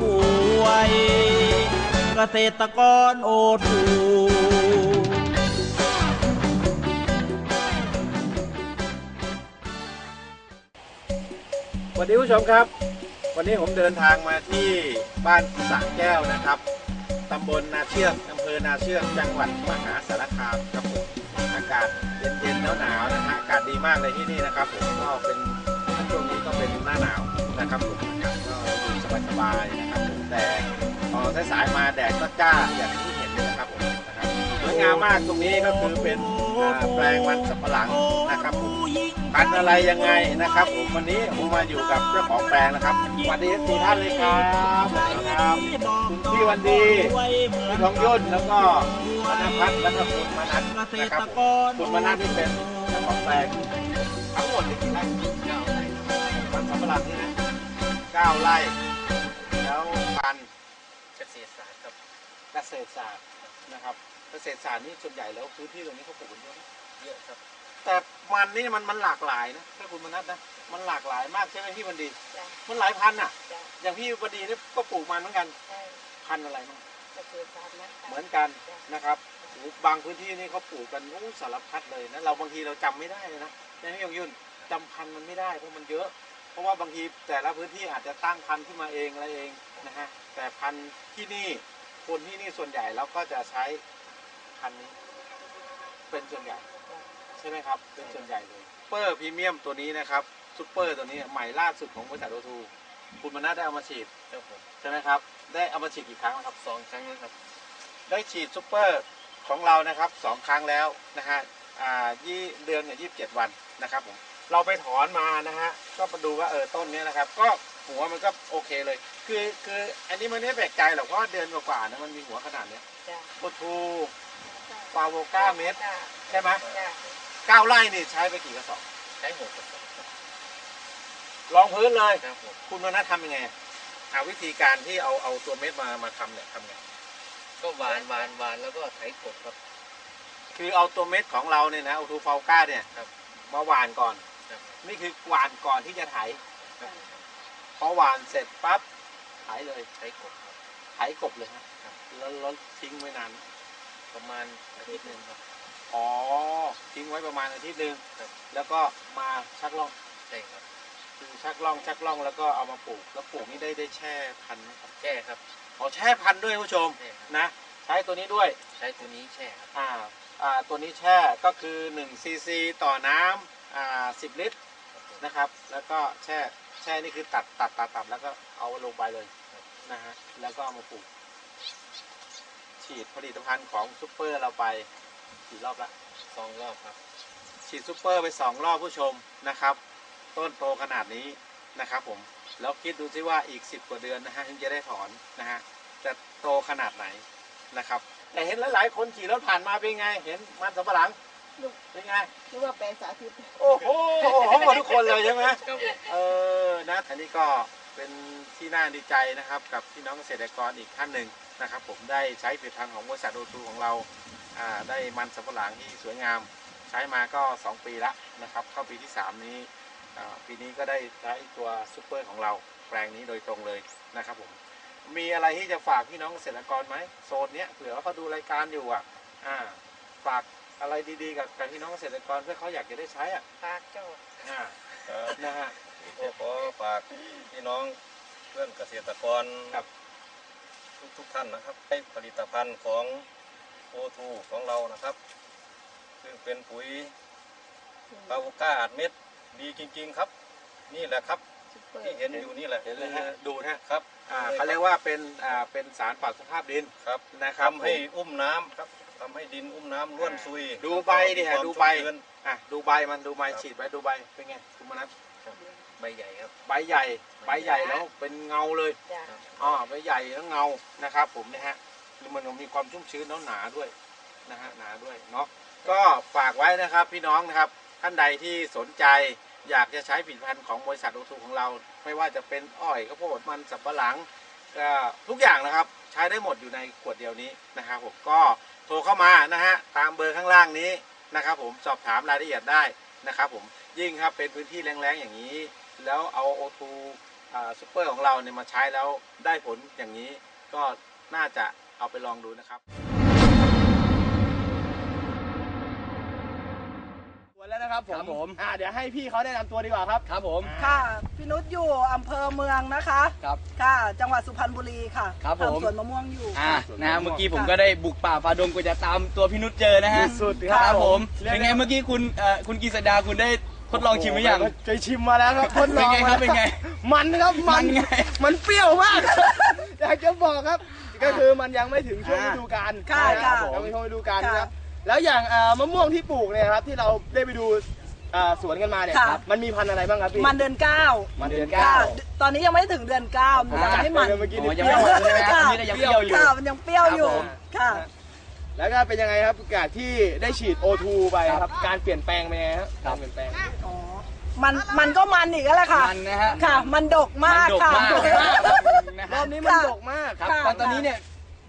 ป่วยเกษตรกรโอทูสวัสดีผู้ชมครับ วันนี้ผมเดินทางมาที่บ้านสระแก้วนะครับตำบลนาเชือกอำเภอนาเชือกจังหวัดมหาสารคามครับผมอากาศเย็นๆหนาวๆนะฮะอากาศดีมากเลยที่นี่นะครับผมก็เป็นช่วงนี้ก็เป็นหน้าหนาวนะครับผมอากาศ สบายๆนะครับผมแต่พอสายๆมาแดดก็จ้าอย่างที่เห็นเลยนะครับผมนะครับสวยงามมากตรงนี้ก็คือเป็นอ่าแปลงมันสำปะหลังนะครับผมพันธุ์อะไรยังไงนะครับ ผมวันนี้ผมมาอยู่กับเจ้าของแปลงนะครับสวัสดีสี่ท่านเลยครับสวัสดีครับคุณพี่วันดีพี่ทองยุ่นแล้วก็มณพัฒน์แล้วก็คุณมนัทนะครับผมคุณมนัทนี่เป็นเจ้าของแปลงทั้งหมดนี่กี่ไร่เก้มันสำปะหลังนี่นะเก้าไร่แล้วพันธุ์เก ษตรศาสตร์ครับเกษตรศาสตร์นะครับเกษตรศาสตร์นี่ส่วนใหญ่แล้วพื้นที่ตรงนี้เขาปลูกกันเยอะไหมเยอะครับ แต่มันนี่มันมันหลากหลายนะถ้าคุณมนัทนะมันหลากหลายมากใช่ไหมพี่วันดีจ้ะมันหลายพันธุ์อะ จ้ะอย่างพี่วันดีนี่ก็ปลูกมันเหมือนกันใช่พันธุ์อะไรบ้างเกษตรศาสตร์นะคะเหมือนกันนะครับโอ้โหบางพื้นที่นี่เขาปลูกกันโอ้สารพัดเลยนะเราบางทีเราจำไม่ได้เลยนะใช่ไหมพี่ยงยุ่นจำพันธุ์มันไม่ได้เพราะมันเยอะ เพราะว่าบางทีแต่ละพื้นที่อาจจะตั้งพันธุ์ขึ้นมาเองอะไรเอง นะฮะแต่พันธุ์ที่นี่คนที่นี่ส่วนใหญ่แล้วก็จะใช้พันธุ์นี้ เป็นส่วนใหญ่ใช่ไหมครับ เป็นส่วนใหญ่เลยซุปเปอร์พรีเมียมตัวนี้นะครับซุปเปอร์ตัวนี้ใหม่ล่าสุดของบริษัทโอทูคุณมนัสได้เอามาฉีดครับผมใช่ไหมครับ ได้เอามาฉีดกี่ครั้งแล้วครับสองครั้งแล้วครับ ได้ฉีดซุปเปอร์ของเรานะครับสองครั้งแล้วนะฮะอ่ายี่เดือนเนี่ยยี่สิบเจ็ดวันนะครับผมเราไปถอนมานะฮะก็มาดูว่าเออต้นเนี้ยนะครับ ก็หัวมันก็โอเคเลย คือคืออันนี้มันไม่แปลกใจหรอกเพราะว่าเดือนกว่าๆนะมันมีหัวขนาดเนี้ยจ้ะโอทูฟาโวก้าเมตรจ้ะใช่ไหมจ้ะเก้าไร่นี่ใช้ไปกี่กระสอบใช้หกกระสอบครับรองพื้นเลย ครับผมคุณมนัททำยังไงหาวิธีการที่เอาเอาตัวเม็ดมามาทำเนี่ยทำไงก็หวานหวานหวานแล้วก็ไถกบครับ คือเอาตัวเม็ดของเราเนี่ยนะโอทูฟาโวก้าเนี่ยครับมาหวานก่อน ครับ นี่คือหวานก่อนที่จะไถ ครับ พอหวานเสร็จปั๊บ ไถเลยไถกบครับไถกบเลยฮะครับ แล้วแล้วทิ้งไว้นานประมาณอาทิตย์หนึ่งครับ อ๋อ ทิ้งไว้ประมาณอาทิตย์หนึ่งครับ แล้วก็มาชักล่อง ใช่ครับคือชักล่องชักล่องแล้วก็เอามาปลูก แล้วปลูกนี่ได้ได้แช่พันธุ์ไหมครับแช่ครับอ๋อแช่พันธุ์ด้วยผู้ชมแช่ครับนะ ใช้ตัวนี้ด้วย ใช้ตัวนี้แช่ครับ อ่า อ่า ตัวนี้แช่ก็คือ1ซีซีต่อน้ำอ่า10 ลิตรครับผมนะครับ แล้วก็แช่ แช่นี่คือตัดตัดตัดตัดแล้วก็เอาลงไปเลย นะฮะแล้วก็เอามาปลูก ฉีดผลิตภัณฑ์ของซูเปอร์เราไปกี่รอบละสองรอบครับ ฉีดซูเปอร์ไปสองรอบผู้ชมนะครับ ต้นโตขนาดนี้นะครับผมแล้วคิดดูซิว่าอีก 10 กว่าเดือนนะฮะถึงจะได้ถอนนะฮะจะโตขนาดไหนนะครับ แต่เห็นหลายๆคนขี่รถผ่านมาเป็นไง เห็นมันสำปะหลังลูกเป็นไงนึกว่าแปลงสาธิต โอ้โหทุกคนเลยใช่ไหมครับผมเออนะอันนี้ก็ เป็นที่น่าดีใจนะครับ กับพี่น้องเกษตรกรอีกท่านหนึ่งนะครับ ผมได้ใช้ผลิตภัณฑ์ของบริษัทโอทูของเราอ่าได้มันสำปะหลังที่สวยงาม ใช้มาก็ 2 ปีละนะครับ เข้าปีที่ 3 นี้อ่าปีนี้ก็ได้ใช้ตัวซูเปอร์ของเราแปลงนี้โดยตรงเลยนะครับผมมีอะไรที่จะฝากพี่น้องเกษตรกรไหมโซนเนี้ยเผื่อว่าเขาดูรายการอยู่อะอ่าฝากอะไรดีๆ กับกับพี่น้องเกษตรกรเพื่อเขาอยากจะได้ใช้อะปากจอดอ่าครับนะฮะ ก็ขอฝากพี่น้องเพื่อนเกษตรกรครับ ทุกทุกๆท่านนะครับ ให้ผลิตภัณฑ์ของโอทูของเรานะครับ ซึ่งเป็นปุ๋ยปาโวก้าอัดเม็ดดีจริง ๆครับ นี่แหละครับซุปเปอร์ที่เห็นอยู่นี่แหละเห็นเลยฮะดูนะฮะครับอ่าเขาเรียกว่าเป็นอ่าเป็นสารปรับสภาพดินครับนะครับทำให้อุ้มน้ำครับทำให้ดินอุ้มน้ำล้วนซุย ดูใบดิฮะมีความดูใบชุ่มชื้นอะดูใบมันดูใบครับฉีดไปดูใบเป็นไงคุณมนัส ใบใหญ่ครับ ใบใหญ่ ใบใหญ่แล้วเป็นเงาเลยจ้ะอ๋อใบใหญ่แล้วเงานะครับ ผมเนี่ยฮะมันมีความชุ่มชื้นแล้วหนาด้วยนะฮะหนาด้วยเนาะก็ฝากไว้นะครับพี่น้องนะครับ ท่านใดที่สนใจอยากจะใช้ผลิตภัณฑ์ของบริษัทโอทูของเรา ไม่ว่าจะเป็นอ้อยข้าวโพดมันสับปะหลังก็ทุกอย่างนะครับ ใช้ได้หมดอยู่ในขวดเดียวนี้นะครับผมก็โทรเข้ามานะฮะตามเบอร์ข้างล่างนี้นะครับ ผมสอบถามรายละเอียดได้นะครับ ผม ยิ่งครับเป็นพื้นที่แรงๆอย่างนี้ แล้วเอาโอทูซูเปอร์ของเราเนี่ยมาใช้แล้วได้ผลอย่างนี้ ก็น่าจะเอาไปลองดูนะครับตัวแล้วนะครับผมครับผม อ่าเดี๋ยวให้พี่เขาแนะนำตัวดีกว่าครับ ครับผม ค่ะพี่นุชอยู่อำเภอเมืองนะคะ ครับ ค่ะ จังหวัดสุพรรณบุรีค่ะครับผม ทำสวนมะม่วงอยู่ อ่าค่ะนะฮะเมื่อกี้ผมก็ได้บุกป่าฝ่าดงกว่าจะตามตัวพี่นุชเจอนะฮะสุดๆครับผม เรียกเป็นได้ไงเมื่อกี้คุณเอ่อคุณกีษดาคุณได้ ทดลองชิมหรือยัง เคยชิมมาแล้วครับทดลองเป็นไงครับเป็นไงมันครับมันมันไง มันเปรี้ยวมาก อยากจะบอกครับ ก็คือมันยังไม่ถึงช่วงฤอ่าดูกาลค่ะนค่ะยังไม่ช่วงฤดูกาลค่ะนะครับ แล้วอย่างเอ่อมะม่วงที่ปลูกเนี่ยครับที่เราได้ไปดูเอ่อสวนกันมาเนี่ยค่ะ มันมีพันธุ์อะไรบ้างครับพี่มันเดือนเก้ามันเดือนค่ะเก้า ตอนนี้ยังไม่ถึงเดือนเก้ามันยังไม่มัน เมื่อกี้อ๋นี่อยังเปไม่รี้ยวหมดใช่ไหมฮะค่ะอันนี้ก็ยังเปรี้ยวอยู่ ค่ะมันยังเปรี้ยวอยู่ครับผม ค่ะ แล้วก็เป็นยังไงครับการที่ได้ฉีด O2 ไปครับ การเปลี่ยนแปลงเป็นยังไงครับการเปลี่ยนแปลงอ๋อมันมันก็มันอีกแล้วแหละค่ะมันนะฮะค่ะ มันดกมากมันดกค่ะมากดกมาก นะรฮะอบนี้มันค่ะ ดกมากครับค่ะตอนตอนนี้เนี่ย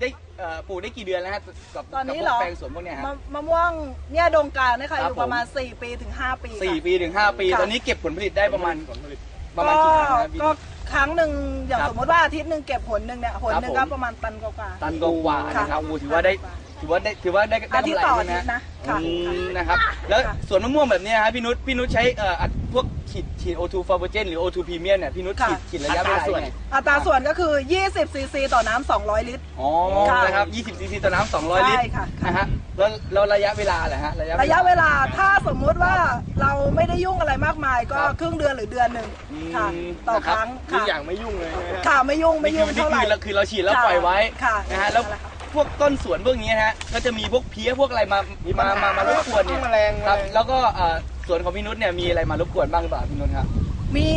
ได้เอ่อปลูกได้กี่เดือนแล้วฮะกับตอนนี้กับเหรอพวกแปลงสวนพวกเนี้ยฮะ มะมะม่วงเนี่ยดงกลารนะคะคอรับยู่ประมาณ 4 ปีถึง 5 ปีสี่ค่ะปีถึงห้าปี ค่ะ ตอนนี้เก็บผลผลิตได้ประมาณผลผลิต ประมาณกี่ครั้งนะพี่ก็ ครั้งหนึ่งอย่างครับสมมติว่าอาทิตย์หนึ่งเก็บผลหนึ่งเนี่ยผลหนึ่งครัก็บผม ประมาณตันกว่าๆตันกว่าๆนะครับค่ะ โอ้ถือว่าได้ถือว่าได้ถือว่าได้ได้อาทิตย์กำไรต่อใช่อาไหมทิตฮะย์นะค่ะ อืมค่ะนะครับแล้วค่ะสวนมะม่วงแบบเนี้ยฮะพี่นุชพี่นุชใช้เอ่ออัดพวกฉีดฉีด O2 f a v o g e n หรือ O2 Premium เนี่ยพี่นุชค่ะ ฉีดฉีดระยะเวลาอัตราส่วน ยังไงอัตราส่วนก็คือ 20 ซีซีต่อน้ำ200 ลิตร อ๋อค่ะนะครับ20ซีซีต่อน้ำ200 ลิตรใช่ค่ะ นะฮะ แล้วแล้วระยะเวลาเหรอฮะระยะเวลาถ้าสมมุติว่าเราไม่ได้ยุ่งอะไรมากมายก็ครับครึ่งเดือนหรือเดือนหนึ่งอืมค่ะต่อนะคครับรั้งทุกค่ะอย่างไม่ยุ่งเลยใช่ไหมฮะค่ะไม่ยุ่งไม่นี่ยุ่งคือนี่เท่าไหร่ คือเราคือเราฉีดแล้วค่ะปล่อยไว้ค่ะนะฮะแล้วนั่นแหละค่ะ พวกต้นสวนพวกนี้ฮะก็จะมีพวกเพี้ยพวกอะไรมามีมาปัญหามามารบกวนเนี่ยแมลงครับแมลงแล้วก็เอ่อสวนของพี่นุชเนี่ยมีอะไรมารบกวนบ้างหรือเปล่าพี่นุชครับ มี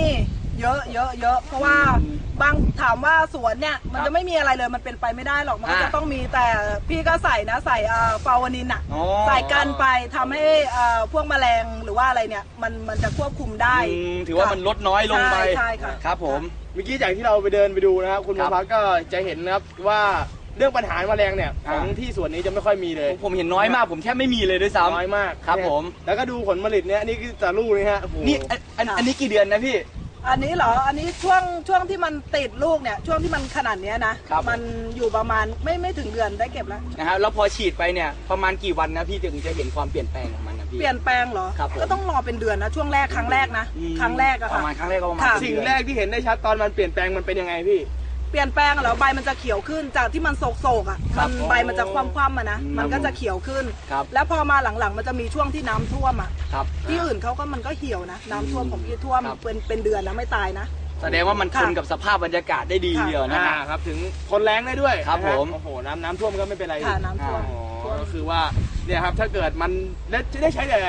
เยอะเยอะเยอะเพราะว่าอืมบางถามว่าสวนเนี่ยมันครับจะไม่มีอะไรเลยมันเป็นไปไม่ได้หรอกมันก็อ่าจะต้องมีแต่พี่ก็ใส่นะใส่เอ่อฟาวานินอะอ๋อ ใส่กันไปทำให้เอ่อพวกแมลงหรือว่าอะไรเนี่ยมันมันจะควบคุมได้ อืมถือว่ามันลดน้อยลงไปใช่ใช่ค่ะ ครับผม เมื่อกี้จากที่เราไปเดินไปดูนะครับ คุณครัมาบพักก็จะเห็นนะครับว่าเรื่องปัญหาแมลงเนี่ยของอ่าที่สวนนี้จะไม่ค่อยมีเลยผมเห็นน้อยมาก ผมแทบไม่มีเลยด้วยซ้ำน้อยมากครับเนี่ยผมแล้วก็ดูผลผลิตเนี่ยนี่คือแต่ลูกนี่ฮะโอ้โหนี่อันอันค่ะอันนี้กี่เดือนนะพี่ อันนี้เหรอ อันนี้ช่วงช่วงที่มันติดลูกเนี่ย ช่วงที่มันขนาดเนี้ยนะ ครับ มันอยู่ประมาณไม่ไม่ถึงเดือนได้เก็บแล้ว นะฮะแล้วพอฉีดไปเนี่ยประมาณกี่วันนะพี่ถึงจะเห็นความเปลี่ยนแปลงของมันนะพี่ เปลี่ยนแปลงเหรอ ครับผม ก็ต้องรอเป็นเดือนนะ ช่วงแรกครั้งแรกนะ อืมครั้งแรกอะปค่ะ ระมาณครั้งแรกก็ประมาณค่ะเป็นสิ่งเดือนแรกที่เห็นได้ชัดตอนมันเปลี่ยนแปลงมันเป็นยังไงพี่ เปลี่ยนแปลงเหรอใบมันจะเขียวขึ้น จากที่มันโศกโศกๆอะครัมับนใบมันจะคว่ำคว่ำๆอะนะอืมมันก็จะเขียวขึ้น ครับ แล้วพอมาหลังๆ มันจะมีช่วงที่น้ำท่วมอะครับ ที่อื่นเขาก็มันก็เหี่ยวนะน้ำท่วมของพี่ท่วมครับ เป็นเป็นเดือนนะไม่ตายนะ แสดงว่ามันทนค่ะกับสภาพบรรยากาศได้ดีค่ะ เดียวนะอ่าฮะ ครับถึงทนแรงได้ด้วยครับนะฮะผม โอ้โหน้ำน้ำท่วมก็ไม่เป็นไรค่ะน้ำท่วม อ๋อก็คือว่าเนี่ยครับถ้าเกิดมันได้จะได้ใช้แต่ใ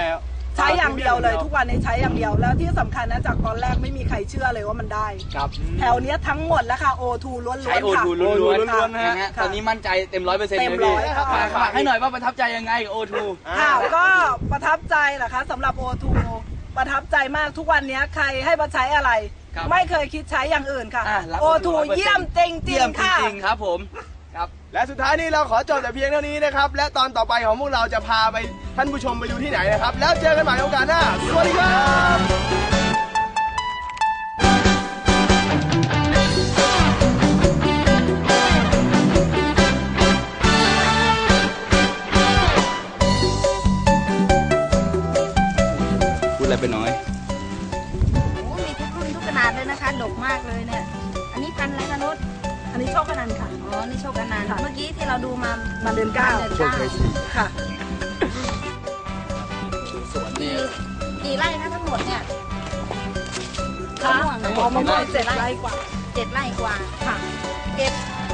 ช้อย่างเดียวเลย ทุกวันนี้ใช้อย่างเดียวแล้วที่สำคัญนะจากตอนแรกไม่มีใครเชื่อเลยว่ามันได้ ครับแถวเนี้ยทั้งหมดแล้วค่ะ O2 ล้วนๆใช้โอค่ะทูล้วน O2 ๆล้วนๆนะฮะนะฮะค่ะตอนนี้มั่นใจเต็มร้อยเปอร์เซ็นต์เต็มเลยร้พี่อยค่ะฝากฝากให้หน่อยว่าประทับใจยังไงกับโอทูค่ะก็ประทับใจเหรอคะสำหรับ O2 ประทับใจมากทุกวันเนี้ยใครให้มาใช้อะไร ครับ ไม่เคยคิดใช้อย่างอื่นค่ะอะรับ O2 100%เยี่ยมจริงเยี่ยมๆจค่ะริงๆครับผมครับ และสุดท้ายนี้เราขอจบแต่เพียงเท่านี้นะครับ และตอนต่อไปของพวกเราจะพาไปท่านผู้ชมไปดูที่ไหนนะครับ แล้วเจอกันใหม่โอกาสหน้า สวัสดีครับพูดอะไรไปน้อยโอ้มีทุกรุ่นทุกขนาดเลยนะคะ ดกมากเลยเนี่ย อันนี้พันธุ์อะไรคะนุช อันนี้โชคอนันต์ค่ะ อ๋อ นี่โชคอนันต์ค่ะ เมื่อกี้ที่เราดูมามาเดือนเก้าเดือนเก้าค่ะกี่กี่ไร่คะทั้งหมดเนี่ยค่ะมะม่วงเนี่ยอ๋อมะม่วงเจ็ดไร่กว่า เจ็ดไร่กว่า ค่ะ เก็บ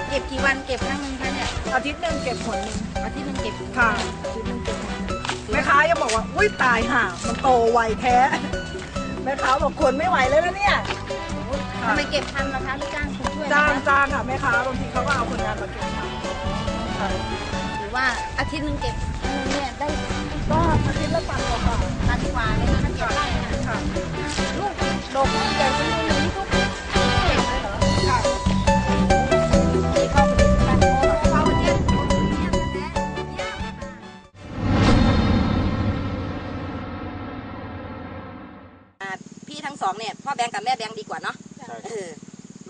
เก็บกี่วันเก็บครั้งหนึงคะเนี่ยอาทิตย์หนึ่งเก็บผลหนึ่ง อาทิตย์หนึงเก็บค่ะ อาทิตย์หนึงเก็บหนึ่งแม่ค้ายังบอกว่า อุ้ยตายห่ามันโตไวแท้ แม่ค้าบอกคนไม่ไหวแล้วนะเนี่ย ทำไมเก็บทันล่ะคะหรือจ้างคนช่วยจ้างจ้างค่ะแม่ค้าบางทีเขาก็เอาคนงานมาเก็บค่ะหรือว่าอาทิตย์หนึงเก็บครั้งหนึงเนี่ยได้ก็อาทิตย์ละตันกว่าตันกว่าเลยนะคะเจ็ดไร่นะค่ะลูกดกลูกใหญ่เป็นลูกหนึ่งทุกเก็บเลยเหรอค่ะเข้นโอ้เขาไปเนี่ยเยี่ยมเลยนะเยี่ยมค่พี่ทั้งสองเนี่ยพ่อแบงค์กับแม่แบงค์ดีกว่าเนาะ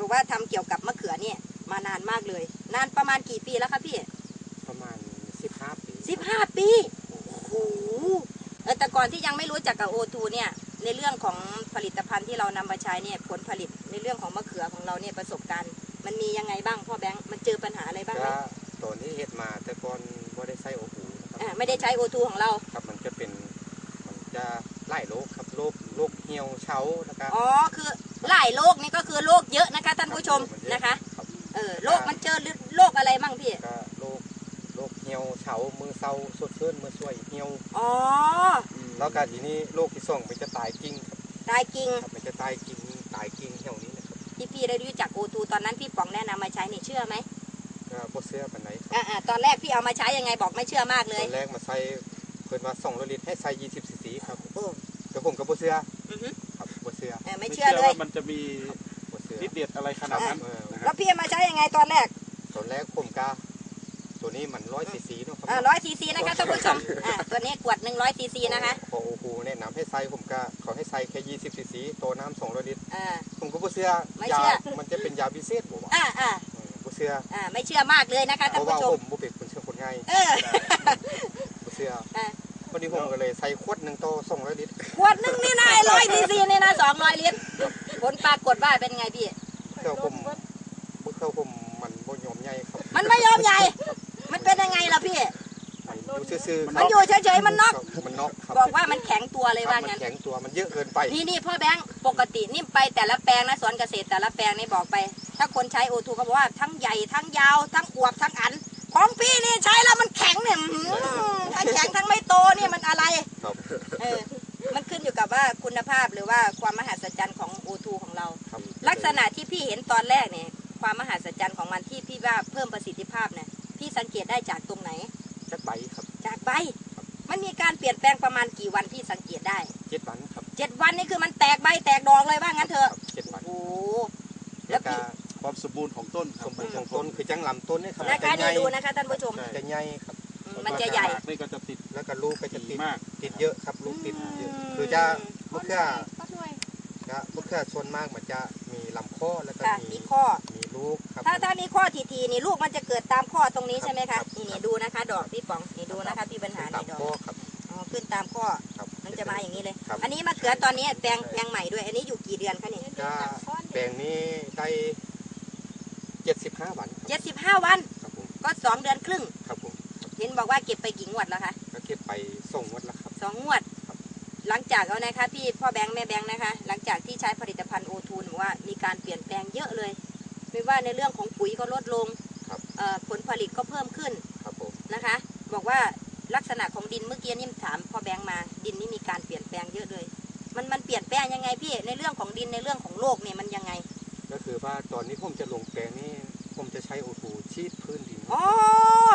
ใช่เออบอกว่าทำเกี่ยวกับมะเขือเนี่ยมานานมากเลย นานประมาณกี่ปีแล้วคะพี่ ประมาณ 15 ปีสิบห้าปีโอ้โหเออแต่ก่อนที่ยังไม่รู้จักกับโอทูเนี่ยในเรื่องของผลิตภัณฑ์ที่เรานำมาใช้เนี่ยผลผลิตในเรื่องของมะเขือของเราเนี่ยประสบการณ์ มันมียังไงบ้างพ่อแบงค์มันเจอปัญหาอะไรบ้างไหมก็ตอนที่เฮ็ดมาแต่ก่อนบ่ได้ใส่โอหูนะครับอ่าไม่ได้ใช้โอทูของเราครับมันจะเป็นมันจะไล่โรคครับโรคโรคเหี่ยวเฉานะครับอ๋อคือ หลายโรคนี่ก็คือโรคเยอะนะคะ ท่านผู้ชมนะคะครับเออโรคมันเจอโรคอะไรบ้างพี่ก็โรคโรคเหี่ยวเฉามือเศร้าสดชื่นมือสวยเหี่ยวอ๋อแล้วก็ทีนี้โรคที่สองมันจะตายกิ่งครับตายกิ่งครับมันจะตายกิ่งตายกิ่งเหี่ยวนี้นะครับที่พี่ได้รู้จักโอทูตอนนั้นพี่ป๋องแนะนำมาใช้นี่เชื่อไหมก็บ่เสื้อปานไหนครับอ่าอ่าตอนแรกพี่เอามาใช้ยังไงบอกไม่เชื่อมากเลตยอนแรกมาใส่เพิ่นว่า2ลิตรให้ใส่20ซีซีครับโอ้แต่ผมก็บ่เสื้อ อือฮึครับบ่เสื้อเออไม่เชื่อเลย ว่ามันจะมีบ่เสื้อฤทธิ์เด็ดอะไรขนาดนั้นเออนะคแล้รับวพี่เอามาใช้ยังไงตอนแรกตอนแรกผมก็ตัวนี้มัน100ซีซีเนาะครัอ่าร้อยซีซีนะคะท่านผู้ชมอ่าตัวนี้ขวดหนึ่งร้อยซีซีนะคะพอโอ้โหแนะนำให้ใส่ผมก็เขาให้ใส่แค่20ซีซีตัวน้ำ200ลิตร อ่า ผมก็บ่เชื่อไม่ยาเชื่อมันจะเป็นยาพิเศษบ่วะอ่าอ่าเออบ่เชื่ออ่าไม่เชื่อมากเลยนะคะเพท่านราะว่าผู้ชผม มบ่เป็นคนเชื่อคนง่ายเออ บ่เชื่อ อ่า วันนี้ผมก็เลยใส่ขวดหนึงต่อ200ลิตรขวดหนึ่งนี่นะร้อยซีซีนี่นะสองร้อยลิตรผลปรากฏว่าเป็นไงพี่เครื่องผมบ่เครื่องผมมันบ่ยอมใหญ่ครับ มันไม่ยอมใหญ่ มันเป็นยังไงล่ะพี่ มันอยู่ซื่อๆมันอยู่เฉยๆมันน็อก มันน็อกครับบอกว่ามันแข็งตัวเลยครับว่ามันงั้น แข็งตัวมันเยอะเกินไป นี่นี่พ่อแบงค์ปกตินี่ไปแต่ละแปลงนะสวนเกษตรแต่ละแปลงนี่บอกไป ถ้าคนใช้โอทูเขาบอกว่าทั้งใหญ่ทั้งยาวทั้งอวบทั้งอัน ของพี่นี่ใช้แล้วมันแข็งเนี่ยอื้อหือทั้งแข็งทั้งไม่โตเนี่ยมันอะไร ครับ เออ มันขึ้นอยู่กับว่าคุณภาพหรือว่าความมหัศจรรย์ของโอทูของเรา ครับลักษณะที่พี่เห็นตอนแรกเนี่ย ความมหัศจรรย์ของมันที่พี่ว่าเพิ่มประสิทธิภาพเนี่ยพี่สังเกตได้จากตรงไหนจักใบครับจากใบ มันมีการเปลี่ยนแปลงประมาณกี่วันพี่สังเกตได้7วันครับเจ็ดวันนี่คือมันแตกใบแตกดอกเลยว่างั้นเถคอะรับ7วัน โอ้โหแล้แล้ววพี่ก็ความสมบูรณ์ของต้นคสรับมบูรณ์ของต้นคือจังลำต้นนี่ครับ นะคะจะใหนี่ญ่ดูนะคะท่านผู้ชม จะใหญ่ครับอื มมันจะใหญ่รากนี่ก็จะติด แล้วก็ลูกก็จะดีติดมาก ติดเยอะครับลูกติดเยอะอืมคือจะมะเขือก็ด้วยก็มะเขือส่วนมากมันจะมีลำข้อแล้วก็ค่ะมีมีข้อ มีลูกครับ ถ้าถ้ามีข้อทีๆนี่ลูกมันจะเกิดตามข้อตรงนี้ใช่ไหมครัคะบ นี่นี่ดูนะคะ ดอกพี่ป๋องนี่ดูนะคะพี่บรรหารตามนี่ดอกข้อครับอ๋อขึ้นตามข้อครับ มันจะมาอย่างนี้เลย ครับ อันนี้มะเขือตอนนี้แปลงแปลงใหม่ด้วย อันนี้อยู่กี่เดือนคะนี่ก็แปลงนี้ได้75วันครับเจ็ดสิบห้าวัน ครับผมก็สองเดือนครึ่งครับผมเห็ นบอกว่าเก็บไปกี่งวดแล้วคะก็เก็บไปส่งวัดแล้วครับ สองงวด ครับหลังจากเอานะคะพี่พ่อแบงค์แม่แบงค์นะคะ หลังจากที่ใช้ผลิตภัณฑ์โอทูนบอกว่ามีการเปลี่ยนแปลงเยอะเลย ไม่ว่าในเรื่องของปุ๋ยก็ลดลงครับ เอ่อผลผลิตก็เพิ่มขึ้นครับผมนะคะ บอกว่าลักษณะของดินเมื่อกี้นี่ถามพ่อแบงค์มาดินนี่มีการเปลี่ยนแปลงเยอะเลย มันมันเปลี่ยนแปลงยังไงพี่ในเรื่องของดินในเรื่องของโลกเนี่ยมันยังไงก็คือว่าตอนนี้ผมจะลงแปลงนี้ผมจะใช้โอทูชีดพื้นดิน อ๋อ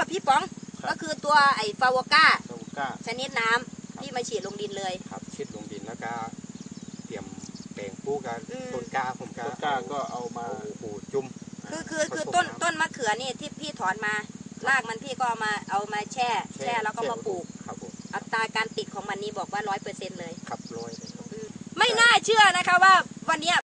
พี่ป๋อง ก็คือตัวไอ้ฟาวก้าซาบูก้า ชนิดน้ำที่มาฉีดลงดินเลย ครับชีดลงดินแล้วก็เตรียมแปลงปลูกกันอืม ต้นกล้าผมก็ต้นกล้าก็เอามา เอาโอทูจุ่มคือคือคือผสมต้นน้ำต้นมะเขือนี่ที่พี่ถอนมารากมันพี่ก็เอามาเอามาแช่ แช่แล้วก็มาปลูก ครับผมอัตราการติดของมันนี่บอกว่าร้อยเปอร์เซ็นต์เลย ขับร้อยเลยครับ ไม่น่าเชื่อนะคะว่าวันเนี้ย